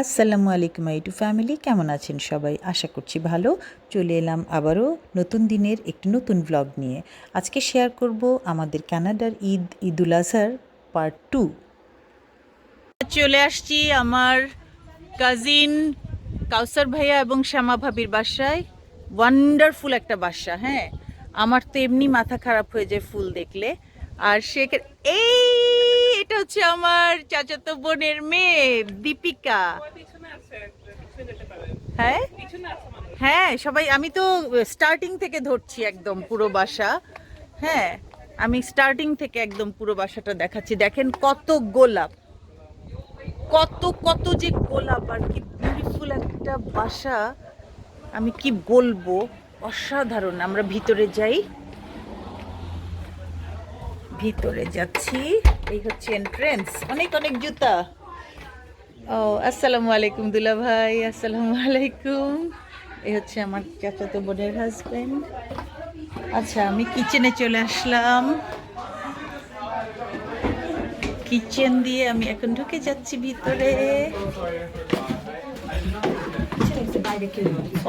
আসসালামু আলাইকুম ইটু ফ্যামিলি কেমন আছেন সবাই? আশা করছি ভালো। চলে এলাম আবারও নতুন দিনের একটি নতুন ব্লগ নিয়ে। আজকে শেয়ার করব আমাদের কানাডার ঈদ, ঈদুল আজহার পার্ট টু চলে আসছি আমার কাজিন কাউসার ভাইয়া এবং শ্যামা ভাবির বাসায়। ওয়ান্ডারফুল একটা বাসা হ্যাঁ? আমার তো এমনি মাথা খারাপ হয়ে যায় ফুল দেখলে। আর সে এই এটা হচ্ছে আমার চাচাতো বোনের মেয়ে, দীপিকা। হ্যাঁ? হ্যাঁ সবাই, আমি তো স্টার্টিং থেকে ধরছি একদম পুরো বাসা। হ্যাঁ আমি স্টার্টিং থেকে একদম পুরো বাসাটা দেখাচ্ছি। দেখেন কত গোলাপ। কত কত যে গোলাপ আর কি বিউটিফুল একটা বাসা। আমি কি বলব? অসাধারণ। আমরা ভিতরে যাই। ভিতরে যাচ্ছি। এই হচ্ছে এন্ট্রেন্স অনেক অনেক জুতা। ও আসসালামু আলাইকুম দুলা ভাই আসসালামু আলাইকুম। এই হচ্ছে আমার চাচাতো বোনের হাজবেন্ড আচ্ছা আমি কিচেনে চলে আসলাম। কিচেন দিয়ে আমি এখন ঢুকে যাচ্ছি ভিতরে।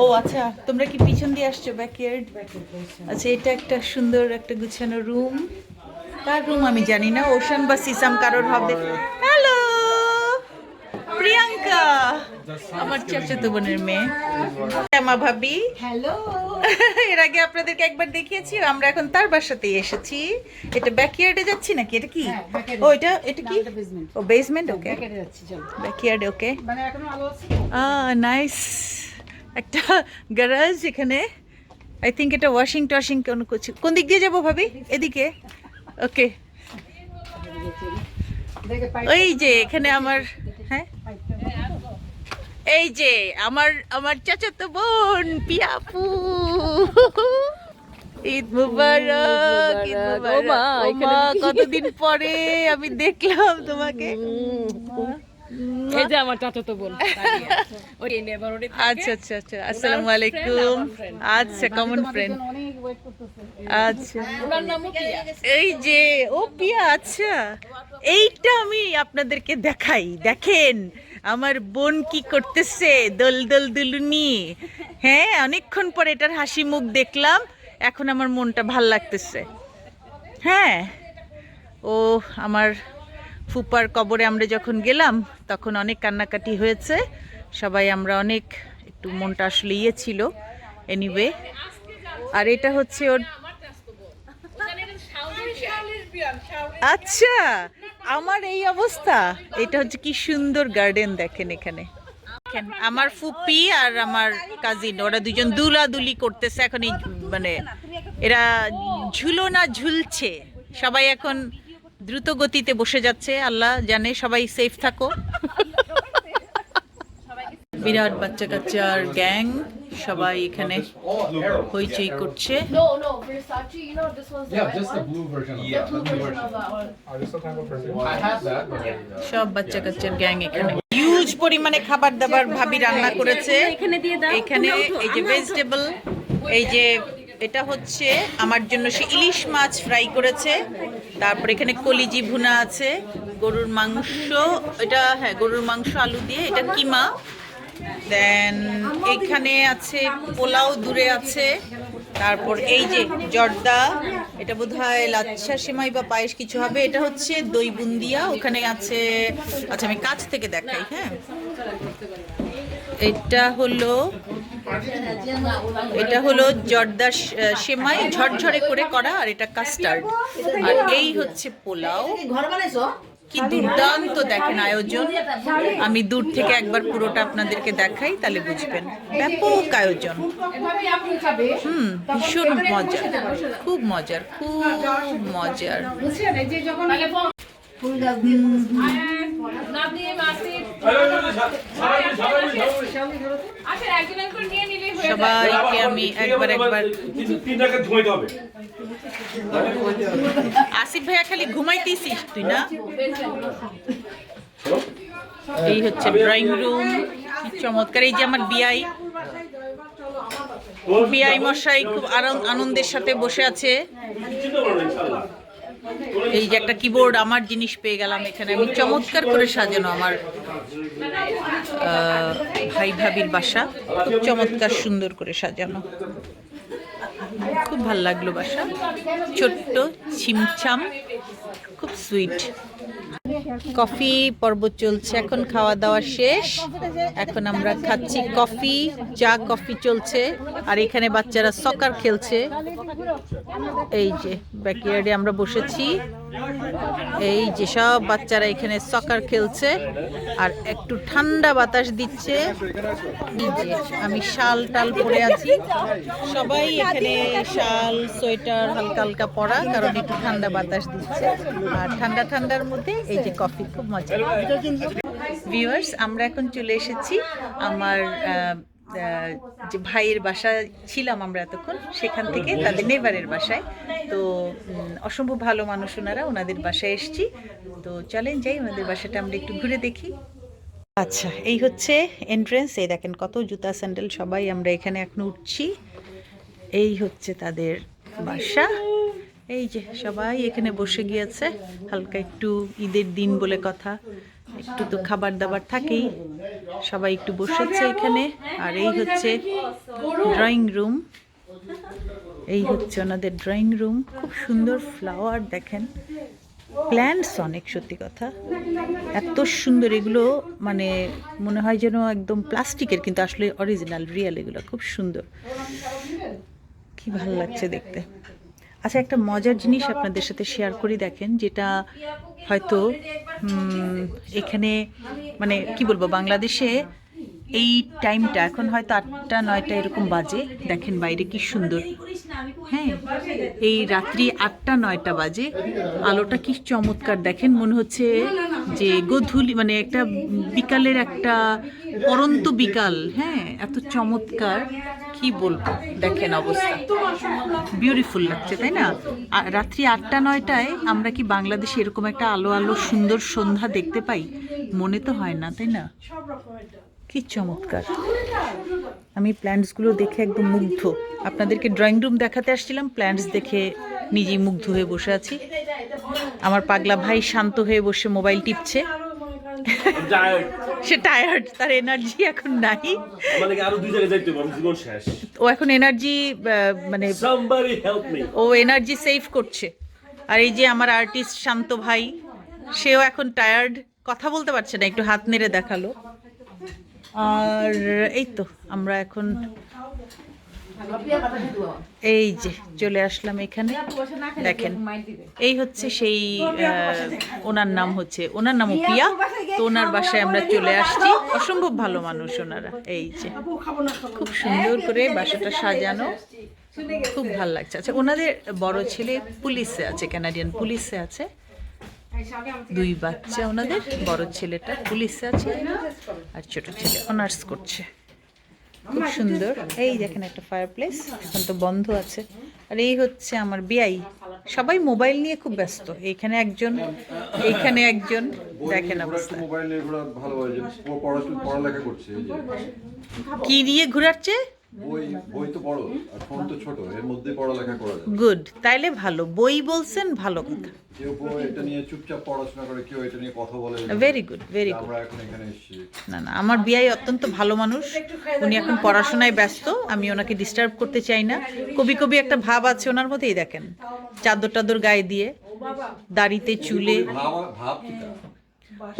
ও আচ্ছা তোমরা কি পিছন দিয়ে আসছো ব্যাকইয়ার্ড আচ্ছা এটা একটা সুন্দর একটা গুছানো রুম কার রুম আমি জানি না ওশান বা সিসাম কারোর হবে। হ্যালো প্রিয়াঙ্কা আমার চাচাতো বোনের মেয়ে। শ্যামা ভাবি। হ্যালো এর আগে আপনাদেরকে একবার দেখিয়েছি আমরা এখন তার বাসাতেই এসেছি। এটা ব্যাকইয়ার্ডে যাচ্ছি নাকি? এটা কি? হ্যাঁ, ও এটা এটা কি? ও বেসমেন্ট ওকে ব্যাকইয়ার্ডে ওকে এখনও আলো আছে? নাইস একটা গ্যারাজ এখানে। আই থিঙ্ক এটা ওয়াশিং টশিং কোন কিছু কোন দিক দিয়ে যাব ভাবি? এদিকে। ওকে। ওই যে এখানে আমার হ্যাঁ? এই যে আমার আমার চাচাতো বোন পিয়াপু। ঈদ মুবারক ঈদ মুবারক। কতদিন পরে আমি দেখলাম তোমাকে। এই যে আমার চাচাতো বোন ওই নেভারোডে আচ্ছা আচ্ছা আচ্ছা। আসসালামু আলাইকুম। আচ্ছা কমন ফ্রেন্ড আচ্ছা। এই যে ও পিয়া আচ্ছা। এইটা আমি আপনাদেরকে দেখাই। দেখেন আমার বোন কি করতেছে? দোল দোল দুলুনি। হ্যাঁ অনেকক্ষণ পরে এটার হাসি মুখ দেখলাম। এখন আমার মনটা ভালো লাগতেছে। হ্যাঁ। ও আমার ফুপার কবরে আমরা যখন গেলাম, তখন অনেক কান্নাকাটি হয়েছে। সবাই আমরা অনেক একটু মনটা আসলে ইয়ে ছিল। এনিওয়ে আর এটা হচ্ছে ওর আচ্ছা আমার এই অবস্থা। এটা হচ্ছে কি সুন্দর গার্ডেন দেখেন এখানে। আমার ফুপি আর আমার কাজিন ওরা দুজন দুলাদুলি করতেছে। এখন এই মানে এরা ঝুলো না ঝুলছে। সবাই এখন দ্রুত গতিতে বসে যাচ্ছে। আল্লাহ জানে সবাই সেফ থাকো। বিরাট বাচ্চা কাচ্চার গ্যাং সবাই এখানে হইচই করছে। সব বাচ্চা কাচ্চার গ্যাং এখানে। হিউজ পরিমাণে খাবার দাবার ভাবি রান্না করেছে। এখানে এই যে ভেজিটেবল এই যে এটা হচ্ছে আমার জন্য সে ইলিশ মাছ ফ্রাই করেছে। তারপর এখানে কলিজি ভুনা আছে, গরুর মাংস, এটা হ্যাঁ গরুর মাংস, আলু দিয়ে, এটা কিমা। দেন এখানে আছে পোলাও দূরে আছে। তারপর এই যে জর্দা, এটা বোধ হয় লাচ্ছা সেমাই বা পায়েস কিছু হবে। এটা হচ্ছে দই বুন্দিয়া, ওখানে আছে আচ্ছা আমি কাছ থেকে দেখাই হ্যাঁ। এটা হলো এটা হলো জর্দা স- সেমাই ঝরঝরে করে করা আর এটা কাস্টার্ড আর এই হচ্ছে পোলাও। কি দুর্দান্ত দেখেন আয়োজন। আমি দূর থেকে একবার পুরোটা আপনাদেরকে দেখাই তাহলে বুঝবেন। ব্যাপক আয়োজন। হুম ভীষণ মজার। খুব মজার খুব মজার। বুঝছেন যায়। সবাইকে আমি একবার একবার তিনটাকে ধুইতে হবে আসিফ ভাইয়া খালি ঘুমাইতেছিস তুই না? এই হচ্ছে ড্রয়িং রুম চমৎকার। এই যে আমার বিআই বিআই মশাই খুব আনন্দ- আনন্দের সাথে বসে আছে। এই যে একটা কিবোর্ড আমার জিনিস পেয়ে গেলাম এখানে। আমি চমৎকার করে সাজানো আমার ভাই ভাবির বাসা। খুব চমৎকার সুন্দর করে সাজানো। খুব ভালো লাগল বাসা। ছোট্ট ছিমছাম। খুব সুইট কফি পর্ব চলছে, এখন খাওয়া দাওয়া শেষ। এখন আমরা খাচ্ছি কফি চা কফি চলছে, আর এখানে বাচ্চারা সকার খেলছে। এই যে ব্যাকইয়ার্ডে আমরা বসেছি। এই যে সব বাচ্চারা এখানে সকার খেলছে, আর একটু ঠান্ডা বাতাস দিচ্ছে। আমি শাল টাল পরে আছি। সবাই এখানে শাল, সোয়েটার হালকা হালকা পরা, কারণ একটু ঠান্ডা বাতাস দিচ্ছে। আর ঠান্ডা ঠান্ডার মধ্যে এই যে কফি খুব মজা। ভিউয়ার্স আমরা এখন চলে এসেছি আমার যে ভাইয়ের বাসা ছিলাম আমরা এতক্ষণ, সেখান থেকে তাদের নেবারের বাসায়। তো অসম্ভব ভালো মানুষ ওনারা, ওনাদের বাসায় এসেছি। তো চলেন যাই, ওনাদের বাসাটা আমরা একটু ঘুরে দেখি। আচ্ছা এই হচ্ছে এন্ট্রেন্স এই দেখেন কত জুতা স্যান্ডেল সবাই আমরা এখানে এখন উঠছি। এই হচ্ছে তাদের বাসা। এই যে সবাই এখানে বসে গিয়েছে, হালকা একটু ঈদের দিন বলে কথা, একটু তো খাবার দাবার থাকেই, সবাই একটু বসেছে এখানে, আর এই হচ্ছে ড্রয়িং রুম এই হচ্ছে ওনাদের ড্রয়িং রুম খুব সুন্দর ফ্লাওয়ার দেখেন প্ল্যান্টস অনেক সত্যি কথা, এত সুন্দর, এগুলো মানে মনে হয় যেন একদম প্লাস্টিকের, কিন্তু আসলে অরিজিনাল রিয়াল এগুলো, খুব সুন্দর, কি ভালো লাগছে দেখতে। আচ্ছা একটা মজার জিনিস আপনাদের সাথে শেয়ার করি দেখেন, যেটা হয়তো এখানে মানে কি বলব, বাংলাদেশে এই টাইমটা এখন হয়তো আটটা, নয়টা এরকম বাজে। দেখেন বাইরে কি সুন্দর। হ্যাঁ এই রাত্রি আটটা, নয়টা বাজে। আলোটা কি চমৎকার। দেখেন মনে হচ্ছে যে গধূলি মানে একটা বিকালের একটা পরন্ত বিকাল। হ্যাঁ এত চমৎকার। কি বলব? দেখেন অবস্থা। বিউটিফুল লাগছে, তাই না? রাত্রি আটটা, নয়টায় আমরা কি বাংলাদেশে এরকম একটা আলো আলো সুন্দর সন্ধ্যা দেখতে পাই? মনে তো হয় না, তাই না? কি চমৎকার। আমি প্ল্যান্টসগুলো দেখে একদম মুগ্ধ। আপনাদেরকে ড্রয়িং রুম দেখাতে আসছিলাম প্ল্যান্টস দেখে নিজেই মুগ্ধ হয়ে বসে আছি। আমার পাগলা ভাই শান্ত হয়ে বসে মোবাইল টিপছে। সে টায়ার্ড তার এনার্জি এখন নাই। মানে আরও দুই জায়গায় যাইতে হবে জীবন শেষ। ও এখন এনার্জি মানে ও এনার্জি সেভ করছে। আর এই যে আমার আর্টিস্ট শান্ত ভাই সেও এখন টায়ার্ড কথা বলতে পারছে না একটু হাত নেড়ে দেখাল। আর এই তো আমরা এখন এই যে, চলে আসলাম এখানে। দেখেন, এই হচ্ছে সেই ওনার নাম হচ্ছে, ওনার নামও পিয়া। তো ওনার বাসায় আমরা চলে আসছি। অসম্ভব ভালো মানুষ ওনারা, এই যে। খুব সুন্দর করে বাসাটা সাজানো। খুব ভালো লাগছে। আচ্ছা ওনাদের বড় ছেলে পুলিশে আছে কানাডিয়ান পুলিশে আছে। দুই বাচ্চা ওনাদের, বড় ছেলেটা পুলিশে আছে আর ছোট ছেলে অনার্স করছে। খুব সুন্দর। এই দেখেন একটা ফায়ার প্লেস এখন তো বন্ধ আছে। আর এই হচ্ছে আমার বিআই সবাই মোবাইল নিয়ে খুব ব্যস্ত। এইখানে একজন এইখানে একজন। দেখেন কি নিয়ে ঘোরাচ্ছে? বই বই তো বড় আর ফোন তো ছোট এর মধ্যে পড়ালেখা করা যায়। গুড তাইলে ভালো বই বলছেন ভালো কথা। কেউ কেউ এটা নিয়ে চুপচাপ পড়াশোনা করে কেউ এটা নিয়ে কথা বলে। ভেরি গুড ভেরি গুড আমরা এখন এখানে এসেছি। না না আমার বিয়াই অত্যন্ত ভালো মানুষ। উনি এখন পড়াশোনায় ব্যস্ত আমি ওনাকে ডিস্টার্ব করতে চাই না। কবি কবি একটা ভাব আছে ওনার মধ্যেই দেখেন। চাদর টাদর গায়ে দিয়ে দাড়িতে চুলে। ভাব ভাব?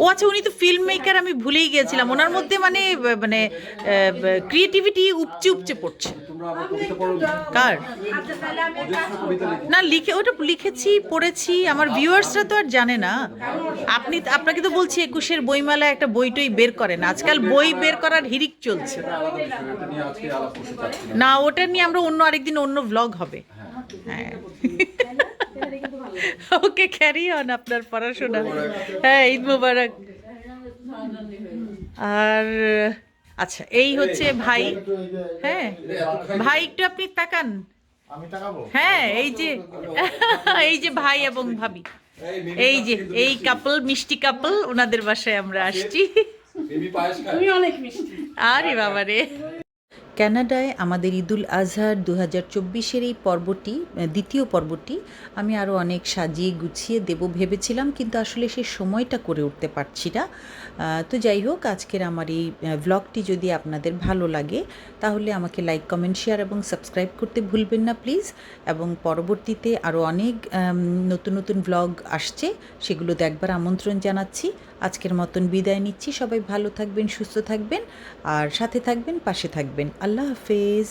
ও আচ্ছা উনি তো ফিল্ম মেকার আমি ভুলেই গিয়েছিলাম। ওনার মধ্যে মানে মানে ক্রিয়েটিভিটি উপচে উপচে পড়ছে। কার? না, লিখে, ওটা লিখেছি, পড়েছি। আমার ভিউয়ার্সরা তো আর জানে না। আপনি, আপনাকে তো বলছি, একুশের বইমেলায় একটা বই টই বের করেন। আজকাল বই বের করার হিরিক চলছে। না, ওটা নিয়ে আমরা অন্য আরেকদিন অন্য ভ্লগ হবে। হ্যাঁ। ওকে ক্যারি অন আপনার পড়াশোনা হ্যাঁ ঈদ মুবারক আর আচ্ছা এই হচ্ছে ভাই হ্যাঁ ভাই একটু আপনি তাকান হ্যাঁ এই যে এই যে ভাই এবং ভাবি এই যে এই কাপল মিষ্টি কাপল ওনাদের বাসায় আমরা আসছি আরে বাবা রে কানাডায় আমাদের ঈদুল আজহার দু হাজার চব্বিশের এই পর্বটি দ্বিতীয় পর্বটি আমি আরও অনেক সাজিয়ে গুছিয়ে দেব ভেবেছিলাম, কিন্তু আসলে সে সময়টা করে উঠতে পারছি না। তো যাই হোক, আজকের আমার এই ভ্লগটি যদি আপনাদের ভালো লাগে, তাহলে আমাকে লাইক কমেন্ট শেয়ার এবং সাবস্ক্রাইব করতে ভুলবেন না প্লিজ এবং পরবর্তীতে আরও অনেক নতুন নতুন ভ্লগ আসছে, সেগুলো দেখবার আমন্ত্রণ জানাচ্ছি। আজকের মতন বিদায় নিচ্ছি। সবাই ভালো থাকবেন, সুস্থ থাকবেন, আর সাথে থাকবেন, পাশে থাকবেন। আল্লাহ হাফেজ।